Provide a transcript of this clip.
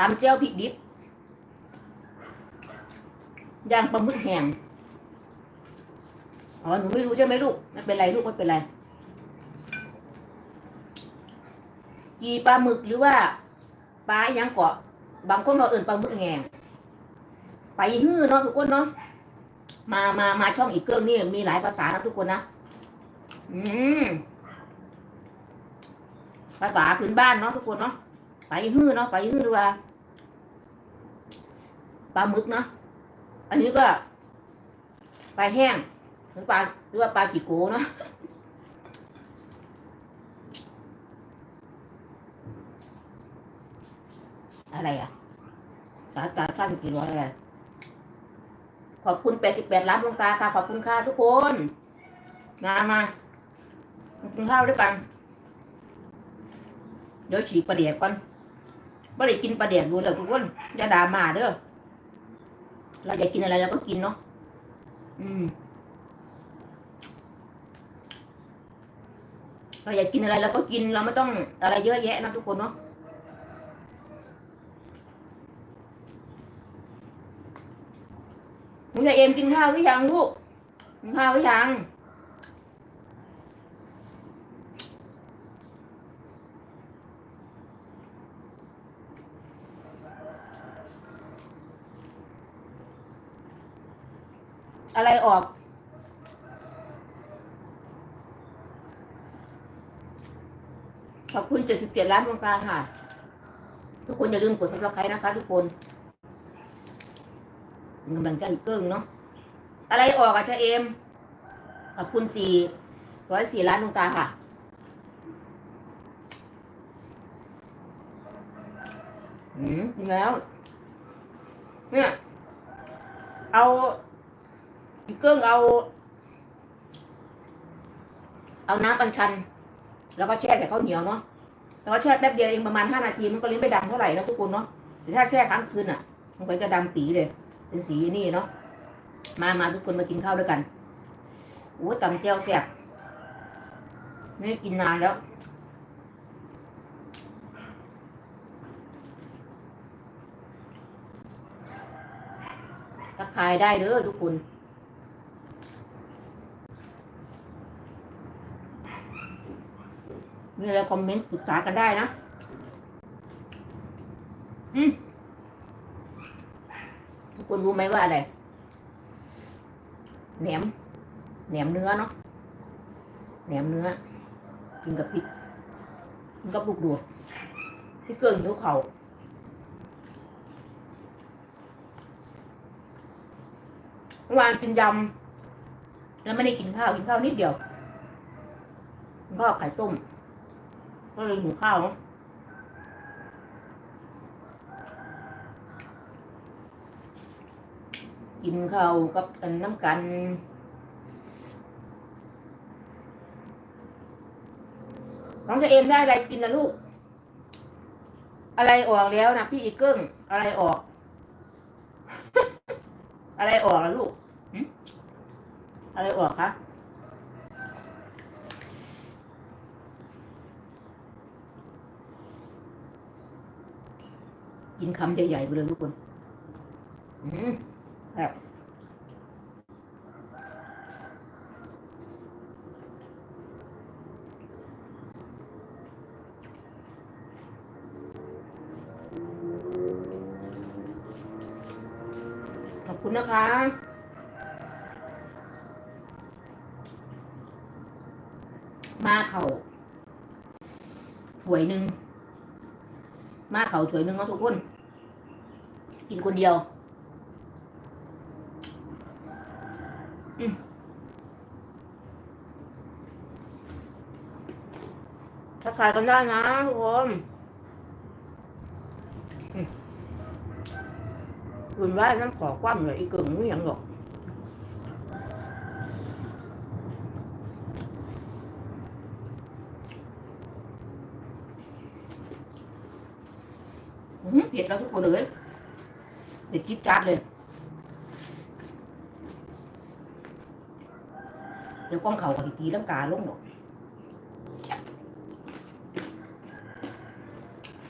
ตำเจียวพริกดิบย่างปลาหมึกแห้งอ๋อหนูไม่รู้ใช่ไหมลูกไม่เป็นไรลูกไม่เป็นไรกีปลาหมึกหรือว่าปลาอิหยังเกาะบางคนมาเอื่นปลาหมึกแห้งไปฮื้อเนาะทุกคนเนาะมามามาช่องอีกเกิงนี่มีหลายภาษานะทุกคนนะอืมภาษาพื้นบ้านเนาะทุกคนเนาะไปฮื้อเนาะไปฮื้อหรือว่า ปลาหมึกเนาะอันนี้ก็ปลาแห้งหรือปลาหรือว่าปลาขีโกเนาะอะไรอะ สาตาสั้นกี่ร้อยอะไรขอบคุณแปดสิบแปดล้านดวงตาค่ะ ขอบคุณค่ะทุกคน มามามากินข้าวด้วยกัน เดี๋ยวฉีกปลาเดียกก่อนไม่ได้กินปลาเดียกดูเลยทุกคนอย่าด่ามาเด้อ เราอยากกินอะไรเราก็กินเนาะอืม เราอยากกินอะไรเราก็กินเราไม่ต้องอะไรเยอะแยะนะทุกคนเนาะหนูจะเอ็มกินข้าวหรือยังลูกกินข้าวหรือยัง อะไรออกขอบคุณ77ล้านดวงตาค่ะ ทุกคนอย่าลืมกด subscribe นะคะ ทุกคนกำลังใจเกิ้งเนาะอะไรออกอะชะเอม ขอบคุณสี่ร้อยสี่ล้านดวงตาค่ะอืมแล้ว เนี่ย เอา อีกเกิ้งเอา เอาน้ำปันชัน แล้วก็แช่ใส่ข้าวเหนียวเนาะแล้วก็แช่แป๊บเดียวเองประมาณห้านาทีมันก็ลิ้นไม่ดำเท่าไหร่นะทุกคนเนาะแต่ถ้าแช่ค้างคืนอะ มันก็จะดำปีเลย เป็นสีนี่เนาะมามาทุกคนมากินข้าวด้วยกันโอ้ยตำเจียวแซ่บไม่ได้กินนานแล้วทักทายได้เด้อทุกคน มีอะไรคอมเมนต์ปรึกษากันได้นะ อืมทุกคนรู้ไหมว่าอะไรแหนมแหนมเนื้อเนาะแหนมเนื้อ กินกับพริกกินกับลูกโดดพี่เกินทุกเขาเมื่อวานกินยำแล้วไม่ได้กินข้าว กินข้าวนิดเดียวกินข้าวไข่ต้ม ก็เลยหิวข้าวนะกินข้าวกับน้ำกัน น้องจะเอ็มได้อะไรกินนะลูก อะไรออกแล้วนะพี่อีเกิ้งอะไรออก อะไรออกล่ะลูกอะไรออกคะ กินคำใหญ่ๆไปเลยทุกคนอืมแบบขอบคุณนะคะมาเขาถ้วยหนึ่งมาเขาถ้วยหนึ่งเนาะทุกคน กินคนเดียว อืมถ้าขายกันได้นะทุกคนคุณว่าน้ำขอความเลยอีกเกิงไม่ยังหรอกเผ็ดแล้วทุกคนเลย เด็ดจิ๊บจัดเลย เดี๋ยวกล้องเขากับตีลังกาลงหรอก